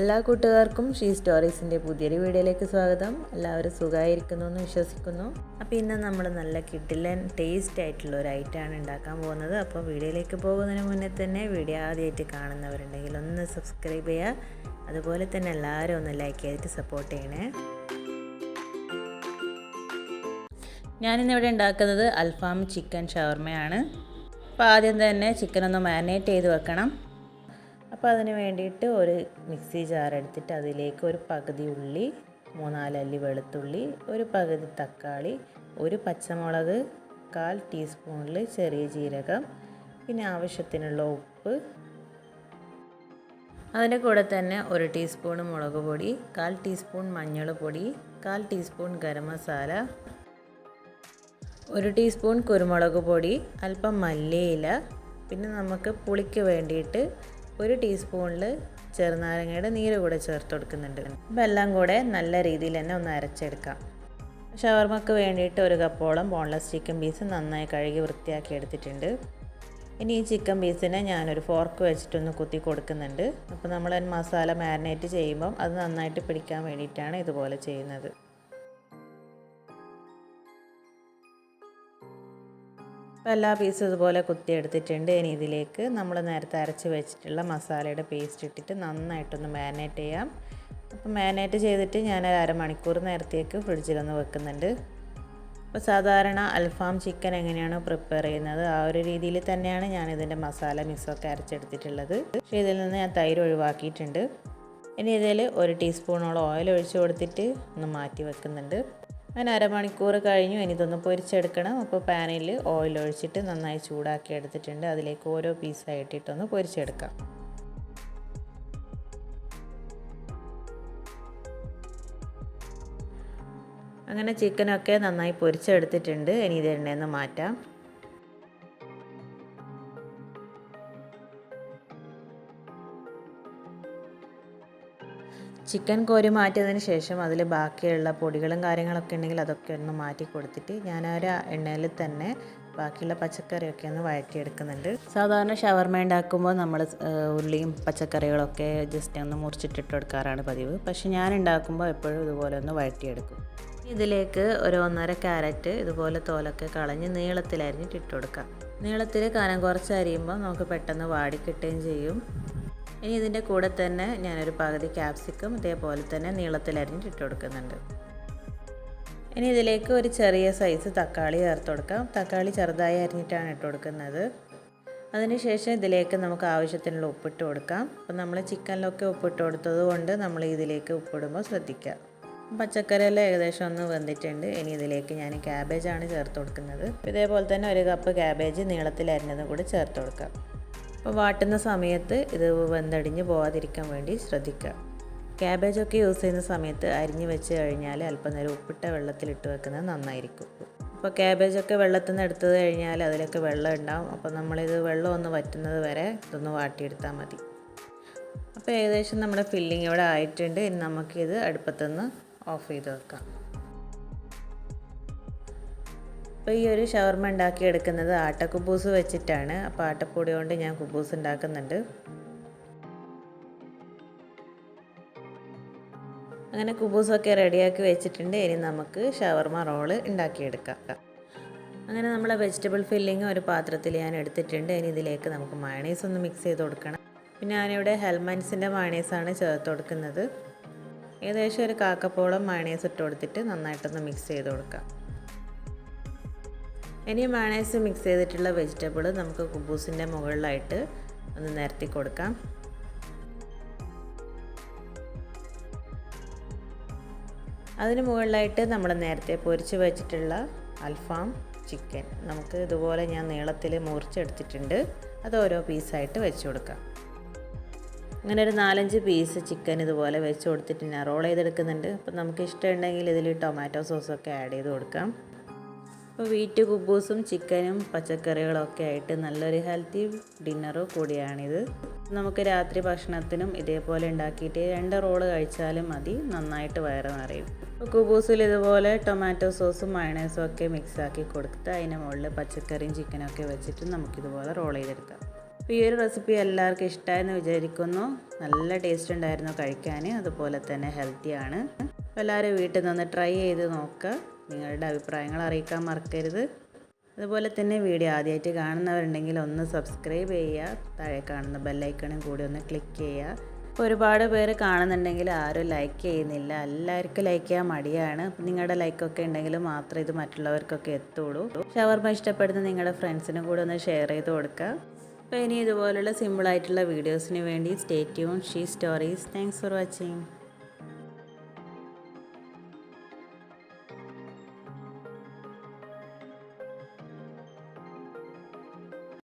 എല്ലാ കൂട്ടുകാർക്കും ഷീ സ്റ്റോറീസിന്റെ പുതിയൊരു വീഡിയോയിലേക്ക് സ്വാഗതം. എല്ലാവരും സുഖമായിരിക്കുന്നു എന്ന് വിശ്വസിക്കുന്നു. അപ്പോൾ ഇന്ന് നമ്മൾ നല്ല കിഡിലൻ ടേസ്റ്റ് ആയിട്ടുള്ള ഒരു ഐറ്റമാണ് ഉണ്ടാക്കാൻ പോകുന്നത്. അപ്പോൾ വീഡിയോയിലേക്ക് പോകുന്നതിന് മുന്നേ തന്നെ വീഡിയോ ആദ്യമായിട്ട് കാണുന്നവരുണ്ടെങ്കിൽ ഒന്ന് സബ്സ്ക്രൈബ് ചെയ്യുക. അതുപോലെ തന്നെ എല്ലാവരും ഒന്ന് ലൈക്ക് ചെയ്തിട്ട് സപ്പോർട്ട് ചെയ്യണേ. ഞാനിന്നിവിടെ ഉണ്ടാക്കുന്നത് അൽഫാം ചിക്കൻ ഷവർമയാണ്. അപ്പോൾ ആദ്യം തന്നെ ചിക്കൻ ഒന്ന് മാരിനേറ്റ് ചെയ്ത് വെക്കണം. അപ്പോൾ അതിന് വേണ്ടിയിട്ട് ഒരു മിക്സി ജാർ എടുത്തിട്ട് അതിലേക്ക് ഒരു പകുതി ഉള്ളി മൂന്നാലല്ലി വെളുത്തുള്ളി ഒരു പകുതി തക്കാളി ഒരു പച്ചമുളക് കാൽ ടീസ്പൂണിൽ ചെറിയ ജീരകം പിന്നെ ആവശ്യത്തിനുള്ള ഉപ്പ് അതിന്റെ കൂടെ തന്നെ ഒരു ടീസ്പൂൺ മുളക് പൊടി കാൽ ടീസ്പൂൺ മഞ്ഞൾ പൊടി കാൽ ടീസ്പൂൺ ഗരം മസാല ഒരു ടീസ്പൂൺ കുരുമുളക് പൊടി അല്പം മല്ലിയില പിന്നെ നമുക്ക് പുളിക്ക് വേണ്ടിയിട്ട് ഒരു ടീസ്പൂണിൽ ചെറുനാരങ്ങയുടെ നീര് കൂടെ ചേർത്ത് കൊടുക്കുന്നുണ്ട്. അപ്പോൾ എല്ലാം കൂടെ നല്ല രീതിയിൽ തന്നെ ഒന്ന് അരച്ചെടുക്കാം. ഷവർമ്മക്ക് വേണ്ടിയിട്ട് ഒരു കപ്പോളം ബോൺലെസ് ചിക്കൻ പീസ് നന്നായി കഴുകി വൃത്തിയാക്കി എടുത്തിട്ടുണ്ട്. ഇനി ഈ ചിക്കൻ പീസിനെ ഞാനൊരു ഫോർക്ക് വെച്ചിട്ടൊന്ന് കുത്തി കൊടുക്കുന്നുണ്ട്. അപ്പോൾ നമ്മൾ മസാല മാരിനേറ്റ് ചെയ്യുമ്പം അത് നന്നായിട്ട് പിടിക്കാൻ വേണ്ടിയിട്ടാണ് ഇതുപോലെ ചെയ്യുന്നത്. അപ്പോൾ എല്ലാ പീസും ഇതുപോലെ കുത്തിയെടുത്തിട്ടുണ്ട് ഇനി ഇതിലേക്ക് നമ്മൾ നേരത്തെ അരച്ച് വെച്ചിട്ടുള്ള മസാലയുടെ പേസ്റ്റ് ഇട്ടിട്ട് നന്നായിട്ടൊന്ന് മാരിനേറ്റ് ചെയ്യാം. അപ്പോൾ മാരിനേറ്റ് ചെയ്തിട്ട് ഞാൻ അരമണിക്കൂർ നേരത്തേക്ക് ഫ്രിഡ്ജിലൊന്ന് വെക്കുന്നുണ്ട്. അപ്പോൾ സാധാരണ അൽഫാം ചിക്കൻ എങ്ങനെയാണ് പ്രിപ്പയർ ചെയ്യുന്നത് ആ ഒരു രീതിയിൽ തന്നെയാണ് ഞാൻ ഇതിന്റെ മസാല മിക്സൊക്കെ അരച്ചെടുത്തിട്ടുള്ളത്. പക്ഷേ ഇതിൽ നിന്ന് ഞാൻ തൈര് ഒഴിവാക്കിയിട്ടുണ്ട്. ഇനി ഇതിൽ ഒരു ടീസ്പൂണോളം ഓയിൽ ഒഴിച്ച് കൊടുത്തിട്ട് ഒന്ന് മാറ്റി വെക്കുന്നുണ്ട്. അങ്ങനെ അരമണിക്കൂർ കഴിഞ്ഞു. ഇനി ഇതൊന്ന് പൊരിച്ചെടുക്കണം. അപ്പോൾ പാനിൽ ഓയിൽ ഒഴിച്ചിട്ട് നന്നായി ചൂടാക്കി എടുത്തിട്ടുണ്ട്. അതിലേക്ക് ഓരോ പീസായിട്ടിട്ടൊന്ന് പൊരിച്ചെടുക്കാം. അങ്ങനെ ചിക്കനൊക്കെ നന്നായി പൊരിച്ചെടുത്തിട്ടുണ്ട്. ഇനി ഇത് മാറ്റാം. ചിക്കൻ കോരി മാറ്റിയതിന് ശേഷം അതിൽ ബാക്കിയുള്ള പൊടികളും കാര്യങ്ങളൊക്കെ ഉണ്ടെങ്കിൽ അതൊക്കെ ഒന്ന് മാറ്റി കൊടുത്തിട്ട് ഞാൻ ആ ഒരു എണ്ണയിൽ തന്നെ ബാക്കിയുള്ള പച്ചക്കറിയൊക്കെ ഒന്ന് വഴറ്റിയെടുക്കുന്നുണ്ട്. സാധാരണ ഷവർമ ഉണ്ടാക്കുമ്പോൾ നമ്മൾ ഉള്ളിയും പച്ചക്കറികളൊക്കെ ജസ്റ്റ് ഒന്ന് മുറിച്ചിട്ടിട്ട് കൊടുക്കാറാണ് പതിവ്. പക്ഷെ ഞാൻ ഉണ്ടാക്കുമ്പോൾ എപ്പോഴും ഇതുപോലെ ഒന്ന് വഴറ്റിയെടുക്കും. ഇതിലേക്ക് ഒരു ഒന്നര ക്യാരറ്റ് ഇതുപോലെ തോലൊക്കെ കളഞ്ഞ് നീളത്തിലരിഞ്ഞിട്ട് ഇട്ട് കൊടുക്കാം. നീളത്തിൽ കനം കുറച്ച് അരിയുമ്പോൾ നമുക്ക് പെട്ടെന്ന് വാടി കിട്ടുകയും ചെയ്യും. ഇനി ഇതിന്റെ കൂടെ തന്നെ ഞാനൊരു പകുതി ക്യാപ്സിക്കം ഇതേപോലെ തന്നെ നീളത്തിൽ അരിഞ്ഞിട്ട് ഇട്ട് കൊടുക്കുന്നുണ്ട്. ഇനി ഇതിലേക്ക് ഒരു ചെറിയ സൈസ് തക്കാളി ചേർത്ത് കൊടുക്കാം. തക്കാളി ചെറുതായി അരിഞ്ഞിട്ടാണ് ഇട്ട് കൊടുക്കുന്നത്. അതിനുശേഷം ഇതിലേക്ക് നമുക്ക് ആവശ്യത്തിനുള്ള ഉപ്പിട്ട് കൊടുക്കാം. അപ്പോൾ നമ്മൾ ചിക്കനിലൊക്കെ ഉപ്പിട്ട് കൊടുത്തത് കൊണ്ട് നമ്മൾ ഇതിലേക്ക് ഉപ്പിടുമ്പോൾ ശ്രദ്ധിക്കുക പച്ചക്കറിയെല്ലാം ഏകദേശം ഒന്ന് വെന്തിട്ടുണ്ട്. ഇനി ഇതിലേക്ക് ഞാൻ ക്യാബേജാണ് ചേർത്ത് കൊടുക്കുന്നത്. ഇതേപോലെ തന്നെ ഒരു കപ്പ് ക്യാബേജ് നീളത്തിൽ അരിഞ്ഞതും കൂടി ചേർത്ത് കൊടുക്കാം. അപ്പോൾ വാട്ടുന്ന സമയത്ത് ഇത് വെന്തടിഞ്ഞ് പോകാതിരിക്കാൻ വേണ്ടി ശ്രദ്ധിക്കുക. ക്യാബേജൊക്കെ യൂസ് ചെയ്യുന്ന സമയത്ത് അരിഞ്ഞ് വെച്ച് കഴിഞ്ഞാൽ അല്പം നേരം ഉപ്പിട്ട വെള്ളത്തിലിട്ട് വെക്കുന്നത് നന്നായിരിക്കും. അപ്പോൾ ക്യാബേജൊക്കെ വെള്ളത്തിൽ നിന്ന് എടുത്തത് കഴിഞ്ഞാൽ അതിലൊക്കെ വെള്ളം ഉണ്ടാവും. അപ്പോൾ നമ്മളിത് വെള്ളം ഒന്ന് വറ്റുന്നത് വരെ ഇതൊന്ന് വാട്ടിയെടുത്താൽ മതി. അപ്പോൾ ഏകദേശം നമ്മുടെ ഫില്ലിംഗ് ഇവിടെ ആയിട്ടുണ്ട്. ഇനി നമുക്കിത് അടുപ്പത്തുനിന്ന് ഓഫ് ചെയ്ത് വെക്കാം. അപ്പോൾ ഈ ഒരു ഷവർമ ഉണ്ടാക്കി എടുക്കുന്നത് ആട്ടക്കുബൂസ് വെച്ചിട്ടാണ്. അപ്പോൾ ആട്ടപ്പൊടി കൊണ്ട് ഞാൻ കുബൂസ് ഉണ്ടാക്കുന്നുണ്ട്. അങ്ങനെ കുബൂസൊക്കെ റെഡിയാക്കി വെച്ചിട്ടുണ്ട്. ഇനി നമുക്ക് ഷവർമ റോൾ ഉണ്ടാക്കിയെടുക്കാം. അങ്ങനെ നമ്മളെ വെജിറ്റബിൾ ഫില്ലിങ് ഒരു പാത്രത്തിൽ ഞാൻ എടുത്തിട്ടുണ്ട്. ഇനി ഇതിലേക്ക് നമുക്ക് മയണൈസ് ഒന്ന് മിക്സ് ചെയ്ത് കൊടുക്കണം. പിന്നെ ഞാനിവിടെ ഹെൽമൻസിന്റെ മയണൈസാണ് ചേർത്ത് കൊടുക്കുന്നത്. ഏകദേശം ഒരു കാക്കപ്പോളം മയണൈസ് ഇട്ട് കൊടുത്തിട്ട് നന്നായിട്ടൊന്ന് മിക്സ് ചെയ്ത് കൊടുക്കാം. ഇനി മയണൈസ് മിക്സ് ചെയ്തിട്ടുള്ള വെജിറ്റബിൾ നമുക്ക് കുബൂസിന്റെ മുകളിലായിട്ട് ഒന്ന് നിരത്തി കൊടുക്കാം. അതിന് മുകളിലായിട്ട് നമ്മൾ നേരത്തെ പൊരിച്ച് വെച്ചിട്ടുള്ള അൽഫാം ചിക്കൻ. നമുക്ക് ഇതുപോലെ ഞാൻ നീളത്തിൽ മുറിച്ചെടുത്തിട്ടുണ്ട്. അത് ഓരോ പീസായിട്ട് വെച്ച് കൊടുക്കാം. അങ്ങനെ ഒരു നാലഞ്ച് പീസ് ചിക്കൻ ഇതുപോലെ വെച്ച് കൊടുത്തിട്ട് ഞാൻ റോൾ ചെയ്തെടുക്കുന്നുണ്ട്. അപ്പം നമുക്ക് ഇഷ്ടമുണ്ടെങ്കിൽ ഇതിൽ ടൊമാറ്റോ സോസൊക്കെ ആഡ് ചെയ്ത് കൊടുക്കാം. വീറ്റ് കുബൂസും ചിക്കനും പച്ചക്കറികളൊക്കെ ആയിട്ട് നല്ലൊരു ഹെൽത്തി ഡിന്നറും കൂടിയാണിത്. നമുക്ക് രാത്രി ഭക്ഷണത്തിനും ഇതേപോലെ ഉണ്ടാക്കിയിട്ട് രണ്ട് റോൾ കഴിച്ചാലും മതി നന്നായിട്ട് വയറ് നിറയും. കുബൂസിൽ ഇതുപോലെ ടൊമാറ്റോ സോസും മയണൈസും ഒക്കെ മിക്സ് ആക്കി കൊടുത്ത് അതിന് മുകളിൽ പച്ചക്കറിയും ഒക്കെ വെച്ചിട്ട് നമുക്കിതുപോലെ റോൾ ചെയ്തെടുക്കാം. അപ്പോൾ ഈ ഒരു റെസിപ്പി എല്ലാവർക്കും ഇഷ്ടമായെന്ന് വിചാരിക്കുന്നു. നല്ല ടേസ്റ്റ് ഉണ്ടായിരുന്നു കഴിക്കാൻ. അതുപോലെ തന്നെ ഹെൽത്തിയാണ് എല്ലാവരും വീട്ടിൽ നിന്ന് ട്രൈ ചെയ്ത് നോക്കുക. നിങ്ങളുടെ അഭിപ്രായങ്ങൾ അറിയിക്കാൻ മറക്കരുത്. അതുപോലെ തന്നെ വീഡിയോ ആദ്യമായിട്ട് കാണുന്നവരുണ്ടെങ്കിൽ ഒന്ന് സബ്സ്ക്രൈബ് ചെയ്യുക. താഴെ കാണുന്ന ബെല്ലൈക്കണും കൂടി ഒന്ന് ക്ലിക്ക് ചെയ്യുക. ഒരുപാട് പേര് കാണുന്നുണ്ടെങ്കിൽ ആരും ലൈക്ക് ചെയ്യുന്നില്ല. എല്ലാവർക്കും ലൈക്ക് ചെയ്യാൻ മടിയാണ്. നിങ്ങളുടെ ലൈക്കൊക്കെ ഉണ്ടെങ്കിൽ മാത്രമേ ഇത് മറ്റുള്ളവർക്കൊക്കെ എത്തുള്ളൂ. ഷവർമ ഇഷ്ടപ്പെടുന്ന നിങ്ങളുടെ ഫ്രണ്ട്സിനും കൂടി ഒന്ന് ഷെയർ ചെയ്ത് കൊടുക്കുക അപ്പോൾ ഇനി ഇതുപോലുള്ള സിമ്പിളായിട്ടുള്ള വീഡിയോസിന് വേണ്ടി stay tuned she stories thanks for watching